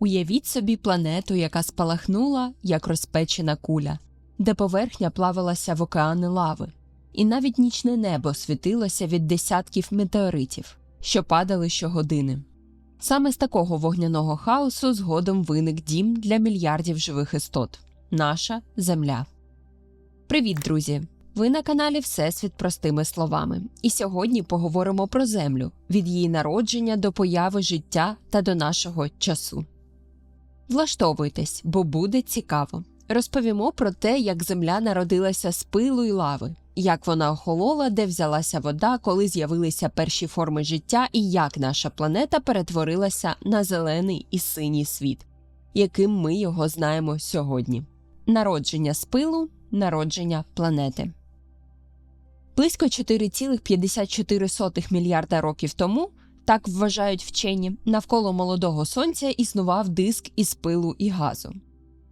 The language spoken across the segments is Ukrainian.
Уявіть собі планету, яка спалахнула, як розпечена куля, де поверхня плавалася в океани лави, і навіть нічне небо світилося від десятків метеоритів, що падали щогодини. Саме з такого вогняного хаосу згодом виник дім для мільярдів живих істот наша Земля. Привіт, друзі! Ви на каналі Всесвіт простими словами. І сьогодні поговоримо про Землю від її народження до появи життя та до нашого часу. Влаштовуйтесь, бо буде цікаво. Розповімо про те, як Земля народилася з пилу й лави, як вона охолола, де взялася вода, коли з'явилися перші форми життя, і як наша планета перетворилася на зелений і синій світ, яким ми його знаємо сьогодні. Народження з пилу, народження планети. Близько 4,54 мільярда років тому, так вважають вчені, навколо молодого сонця існував диск із пилу і газу.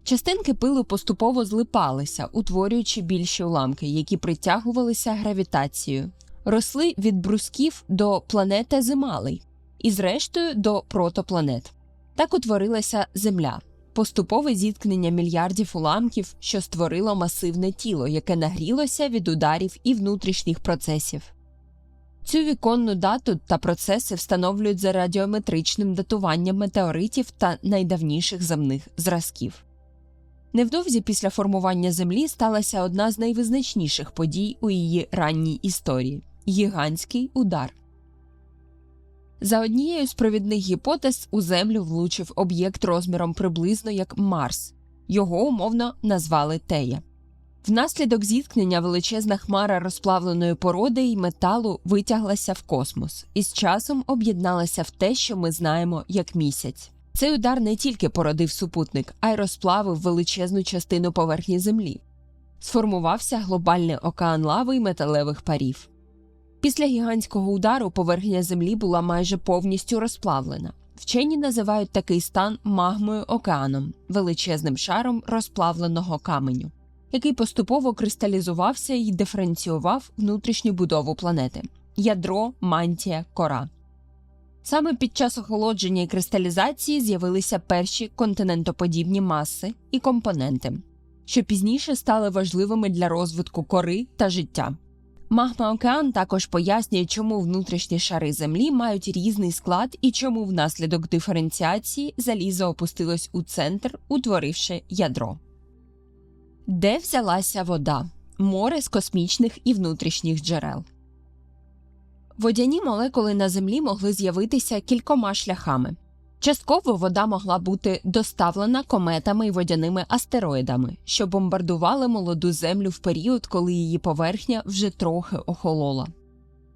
Частинки пилу поступово злипалися, утворюючи більші уламки, які притягувалися гравітацією, росли від брусків до планети Зималий і, зрештою, до протопланет. Так утворилася Земля, поступове зіткнення мільярдів уламків, що створило масивне тіло, яке нагрілося від ударів і внутрішніх процесів. Цю віконну дату та процеси встановлюють за радіометричним датуванням метеоритів та найдавніших земних зразків. Невдовзі після формування Землі сталася одна з найвизначніших подій у її ранній історії гігантський удар. За однією з провідних гіпотез у Землю влучив об'єкт розміром приблизно як Марс. Його умовно назвали Тея. Внаслідок зіткнення величезна хмара розплавленої породи й металу витяглася в космос і з часом об'єдналася в те, що ми знаємо як місяць. Цей удар не тільки породив супутник, а й розплавив величезну частину поверхні Землі. Сформувався глобальний океан лави й металевих парів. Після гігантського удару поверхня Землі була майже повністю розплавлена. Вчені називають такий стан магмою океаном, величезним шаром розплавленого каменю, який поступово кристалізувався і диференціював внутрішню будову планети ядро, мантія, кора. Саме під час охолодження і кристалізації з'явилися перші континентоподібні маси і компоненти, що пізніше стали важливими для розвитку кори та життя. Магма океан також пояснює, чому внутрішні шари Землі мають різний склад і чому внаслідок диференціації залізо опустилось у центр, утворивши ядро. Де взялася вода? Море з космічних і внутрішніх джерел. Водяні молекули на Землі могли з'явитися кількома шляхами. Частково вода могла бути доставлена кометами і водяними астероїдами, що бомбардували молоду землю в період, коли її поверхня вже трохи охолола.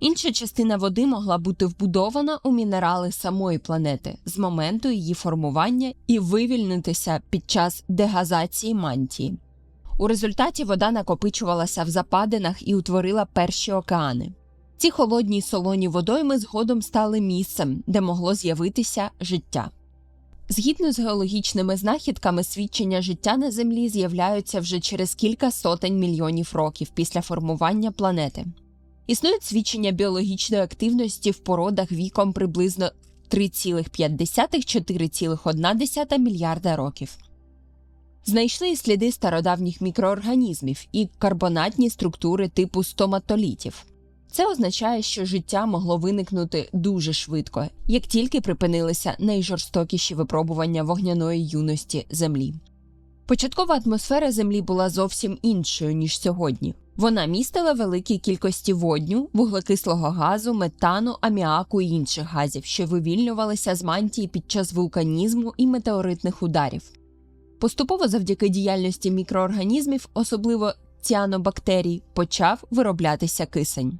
Інша частина води могла бути вбудована у мінерали самої планети з моменту її формування і вивільнитися під час дегазації мантії. У результаті вода накопичувалася в западинах і утворила перші океани. Ці холодні солоні водойми згодом стали місцем, де могло з'явитися життя. Згідно з геологічними знахідками, свідчення життя на Землі з'являються вже через кілька сотень мільйонів років після формування планети. Існують свідчення біологічної активності в породах віком приблизно 3,5-4,1 мільярда років. Знайшли сліди стародавніх мікроорганізмів і карбонатні структури типу стоматолітів. Це означає, що життя могло виникнути дуже швидко, як тільки припинилися найжорстокіші випробування вогняної юності Землі. Початкова атмосфера Землі була зовсім іншою, ніж сьогодні. Вона містила великі кількості водню, вуглекислого газу, метану, аміаку і інших газів, що вивільнювалися з мантії під час вулканізму і метеоритних ударів. Поступово завдяки діяльності мікроорганізмів, особливо ціанобактерій, почав вироблятися кисень.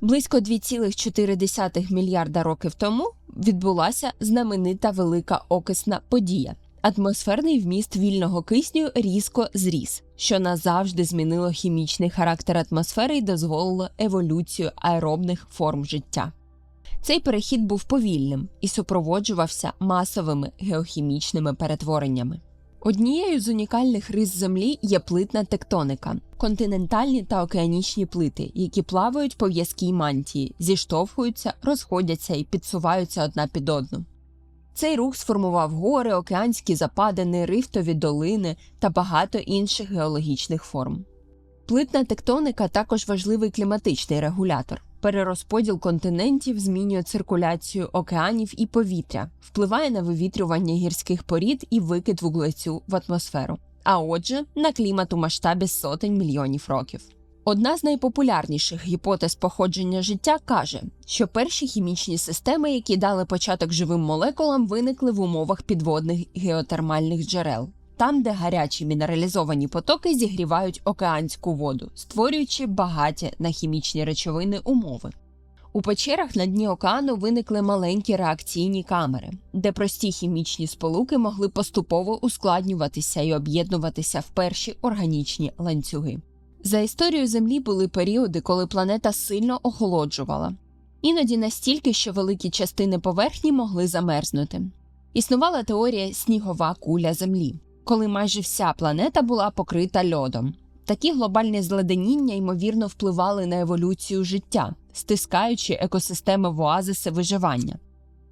Близько 2,4 мільярда років тому відбулася знаменита велика окисна подія. Атмосферний вміст вільного кисню різко зріс, що назавжди змінило хімічний характер атмосфери і дозволило еволюцію аеробних форм життя. Цей перехід був повільним і супроводжувався масовими геохімічними перетвореннями. Однією з унікальних рис Землі є плитна тектоника, континентальні та океанічні плити, які плавають по в'язкій мантії, зіштовхуються, розходяться і підсуваються одна під одну. Цей рух сформував гори, океанські западини, рифтові долини та багато інших геологічних форм. Плитна тектоника також важливий кліматичний регулятор. Перерозподіл континентів змінює циркуляцію океанів і повітря, впливає на вивітрювання гірських порід і викид вуглецю в атмосферу, а отже, на клімат у масштабі сотень мільйонів років. Одна з найпопулярніших гіпотез походження життя каже, що перші хімічні системи, які дали початок живим молекулам, виникли в умовах підводних геотермальних джерел, там, де гарячі мінералізовані потоки зігрівають океанську воду, створюючи багаті на хімічні речовини умови. У печерах на дні океану виникли маленькі реакційні камери, де прості хімічні сполуки могли поступово ускладнюватися і об'єднуватися в перші органічні ланцюги. За історією Землі були періоди, коли планета сильно охолоджувала, іноді настільки, що великі частини поверхні могли замерзнути. Існувала теорія снігова куля Землі, коли майже вся планета була покрита льодом. Такі глобальні зледеніння ймовірно впливали на еволюцію життя, стискаючи екосистеми в оазиси виживання,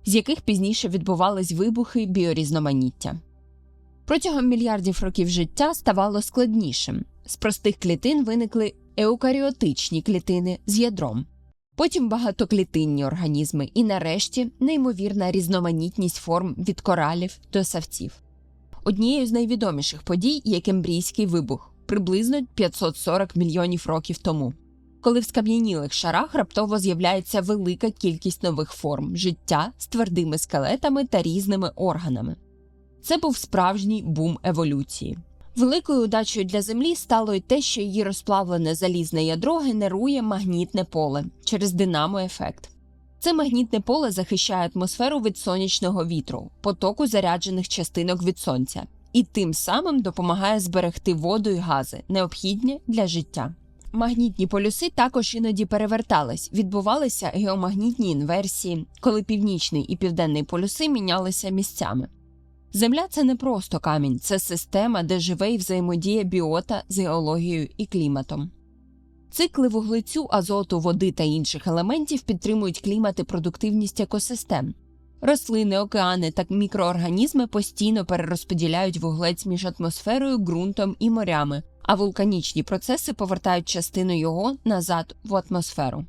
з яких пізніше відбувались вибухи біорізноманіття. Протягом мільярдів років життя ставало складнішим. З простих клітин виникли еукаріотичні клітини з ядром, потім багатоклітинні організми і, нарешті, неймовірна різноманітність форм від коралів до савців. Однією з найвідоміших подій є Кембрійський вибух приблизно 540 мільйонів років тому, коли в скам'янілих шарах раптово з'являється велика кількість нових форм життя з твердими скелетами та різними органами. Це був справжній бум еволюції. Великою удачею для Землі стало й те, що її розплавлене залізне ядро генерує магнітне поле через динамо-ефект. Це магнітне поле захищає атмосферу від сонячного вітру, потоку заряджених частинок від сонця, і тим самим допомагає зберегти воду і гази, необхідні для життя. Магнітні полюси також іноді перевертались, відбувалися геомагнітні інверсії, коли північний і південний полюси мінялися місцями. Земля це не просто камінь, це система, де живе і взаємодіє біота з геологією і кліматом. Цикли вуглецю, азоту, води та інших елементів підтримують клімат і продуктивність екосистем. Рослини, океани та мікроорганізми постійно перерозподіляють вуглець між атмосферою, ґрунтом і морями, а вулканічні процеси повертають частину його назад в атмосферу.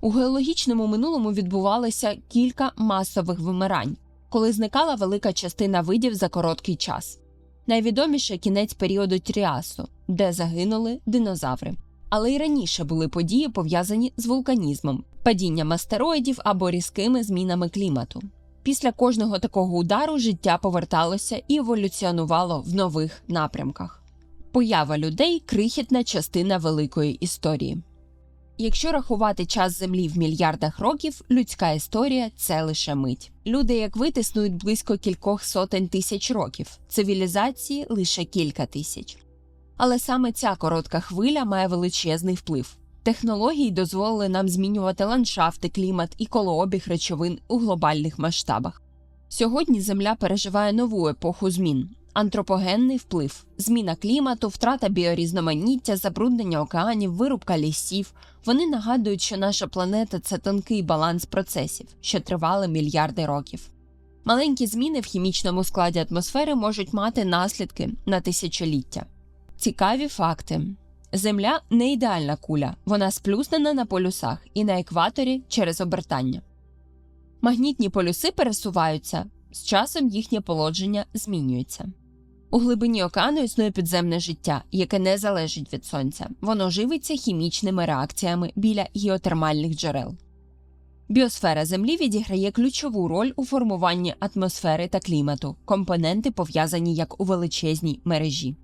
У геологічному минулому відбувалося кілька масових вимирань, коли зникала велика частина видів за короткий час. Найвідоміше кінець періоду Тріасу, де загинули динозаври. Але й раніше були події, пов'язані з вулканізмом, падінням астероїдів або різкими змінами клімату. Після кожного такого удару життя поверталося і еволюціонувало в нових напрямках. Поява людей крихітна частина великої історії. Якщо рахувати час Землі в мільярдах років, людська історія це лише мить. Люди, як вид, існують близько кількох сотень тисяч років, цивілізації лише кілька тисяч. Але саме ця коротка хвиля має величезний вплив. Технології дозволили нам змінювати ландшафти, клімат і колообіг речовин у глобальних масштабах. Сьогодні Земля переживає нову епоху змін. Антропогенний вплив, зміна клімату, втрата біорізноманіття, забруднення океанів, вирубка лісів. Вони нагадують, що наша планета це тонкий баланс процесів, що тривали мільярди років. Маленькі зміни в хімічному складі атмосфери можуть мати наслідки на тисячоліття. Цікаві факти: Земля не ідеальна куля, вона сплюснена на полюсах і на екваторі через обертання. Магнітні полюси пересуваються, з часом їхнє положення змінюється. У глибині океану існує підземне життя, яке не залежить від сонця. Воно живиться хімічними реакціями біля геотермальних джерел. Біосфера Землі відіграє ключову роль у формуванні атмосфери та клімату, компоненти пов'язані як у величезній мережі.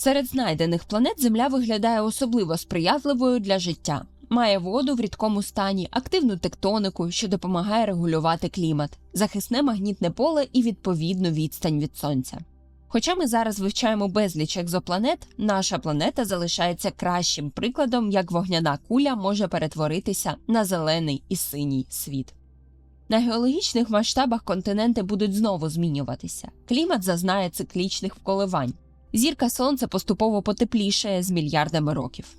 Серед знайдених планет Земля виглядає особливо сприятливою для життя, має воду в рідкому стані, активну тектонику, що допомагає регулювати клімат, захисне магнітне поле і відповідну відстань від сонця. Хоча ми зараз вивчаємо безліч екзопланет, наша планета залишається кращим прикладом, як вогняна куля може перетворитися на зелений і синій світ. На геологічних масштабах континенти будуть знову змінюватися. Клімат зазнає циклічних коливань. Зірка сонця поступово потеплішає з мільярдами років.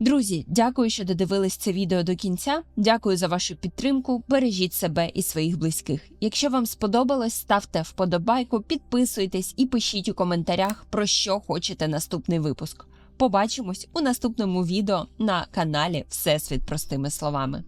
Друзі, дякую, що додивились це відео до кінця. Дякую за вашу підтримку. Бережіть себе і своїх близьких. Якщо вам сподобалось, ставте вподобайку, підписуйтесь і пишіть у коментарях, про що хочете наступний випуск. Побачимось у наступному відео на каналі Всесвіт простими словами.